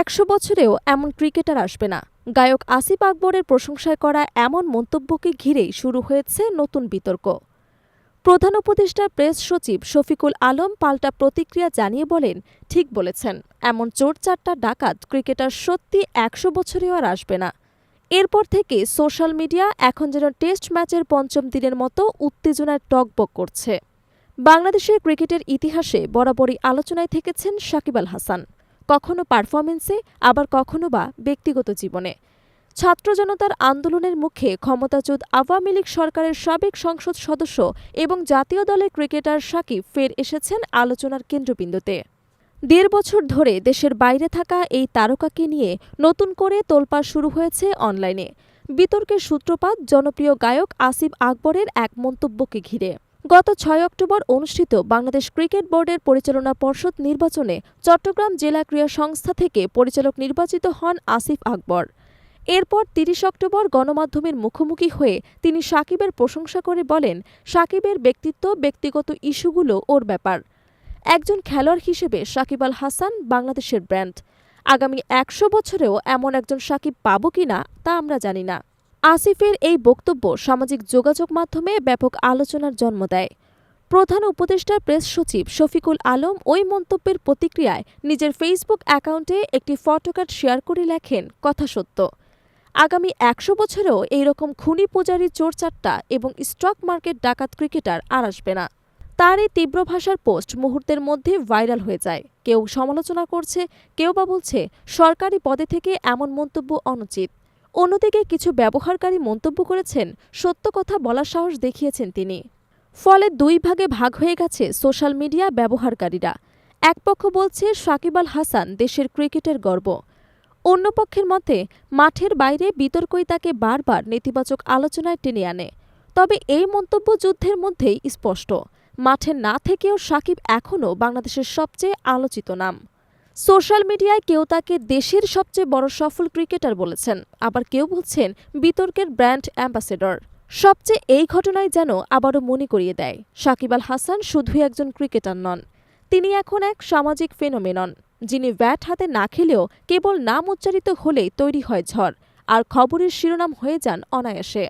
একশো বছরেও এমন ক্রিকেটার আসবে না। গায়ক আসিফ আকবরের প্রশংসায় করা এমন মন্তব্যকে ঘিরেই শুরু হয়েছে নতুন বিতর্ক। প্রধান উপদেষ্টা প্রেস সচিব শফিকুল আলম পাল্টা প্রতিক্রিয়া জানিয়ে বলেন, ঠিক বলেছেন, এমন চোর চারটা ডাকাত ক্রিকেটার সত্যি একশো বছরেও আর আসবে না। এরপর থেকে সোশ্যাল মিডিয়া এখন যেন টেস্ট ম্যাচের পঞ্চম দিনের মতো উত্তেজনার টকবক করছে। বাংলাদেশের ক্রিকেটের ইতিহাসে বরাবরই আলোচনায় থেকেছেন সাকিব আল হাসান। কখনো পারফরমেন্সে আবার কখনো বা ব্যক্তিগত জীবনে। ছাত্র জনতার আন্দোলনের মুখে ক্ষমতাচ্যুত আওয়ামী লীগ সরকারের সাবেক সংসদ সদস্য এবং জাতীয় দলের ক্রিকেটার সাকিব ফের এসেছেন আলোচনার কেন্দ্রবিন্দুতে। দেড় বছর ধরে দেশের বাইরে থাকা এই তারকাকে নিয়ে নতুন করে তোলপাড় শুরু হয়েছে অনলাইনে। বিতর্কের সূত্রপাত, জনপ্রিয় গায়ক আসিফ আকবরের এক মন্তব্যকে ঘিরে। গত ছয় অক্টোবর অনুষ্ঠিত বাংলাদেশ ক্রিকেট বোর্ডের পরিচালনা পর্ষদ নির্বাচনে চট্টগ্রাম জেলা ক্রীড়া সংস্থা থেকে পরিচালক নির্বাচিত হন আসিফ আকবর। এরপর তিরিশ অক্টোবর গণমাধ্যমের মুখোমুখি হয়ে তিনি সাকিবের প্রশংসা করে বলেন, সাকিবের ব্যক্তিত্ব, ব্যক্তিগত ইস্যুগুলো ওর ব্যাপার। একজন খেলোয়াড় হিসেবে সাকিব আল হাসান বাংলাদেশের ব্র্যান্ড। আগামী একশো বছরেও এমন একজন সাকিব পাব কিনা তা আমরা জানি না। আসিফের এই বক্তব্য সামাজিক যোগাযোগ মাধ্যমে ব্যাপক আলোচনার জন্ম দেয়। প্রধান উপদেষ্টার প্রেস সচিব শফিকুল আলম ওই মন্তব্যের প্রতিক্রিয়ায় নিজের ফেসবুক অ্যাকাউন্টে একটি ফটোকার্ড শেয়ার করে লেখেন কথা সত্য। আগামী একশো বছরেও এইরকম খুনি পূজারী চোরচাট্টা এবং স্টক মার্কেট ডাকাত ক্রিকেটার আর আসবে না। তার এই তীব্র ভাষার পোস্ট মুহূর্তের মধ্যে ভাইরাল হয়ে যায়। কেউ সমালোচনা করছে, কেউ বা বলছে, সরকারি পদে থেকে এমন মন্তব্য অনুচিত। অন্যদিকে কিছু ব্যবহারকারী মন্তব্য করেছেন, সত্য কথা বলার সাহস দেখিয়েছেন তিনি। ফলে দুই ভাগে ভাগ হয়ে গেছে সোশ্যাল মিডিয়া ব্যবহারকারীরা। এক পক্ষ বলছে, সাকিব আল হাসান দেশের ক্রিকেটের গর্ব। অন্য পক্ষের মতে, মাঠের বাইরে বিতর্কই তাকে বারবার নেতিবাচক আলোচনায় টেনে আনে। তবে এই মন্তব্য যুদ্ধের মধ্যেই স্পষ্ট। মাঠে না থেকেও সাকিব এখনও বাংলাদেশের সবচেয়ে আলোচিত নাম। সোশ্যাল মিডিয়ায় কেউ তাকে দেশের সবচেয়ে বড় সফল ক্রিকেটার বলেছেন। আবার কেউ বলছেন বিতর্কের ব্র্যান্ড অ্যাম্বাসেডর। সবচেয়ে এই ঘটনায় যেন আবারও মনে করিয়ে দেয়। সাকিব আল হাসান শুধুই একজন ক্রিকেটার নন, তিনি এখন এক সামাজিক ফেনোমেনন, যিনি ব্যাট হাতে না খেলেও কেবল নাম উচ্চারিত হলেই তৈরি হয় ঝড়, আর খবরের শিরোনাম হয়ে যান অনায়াসে।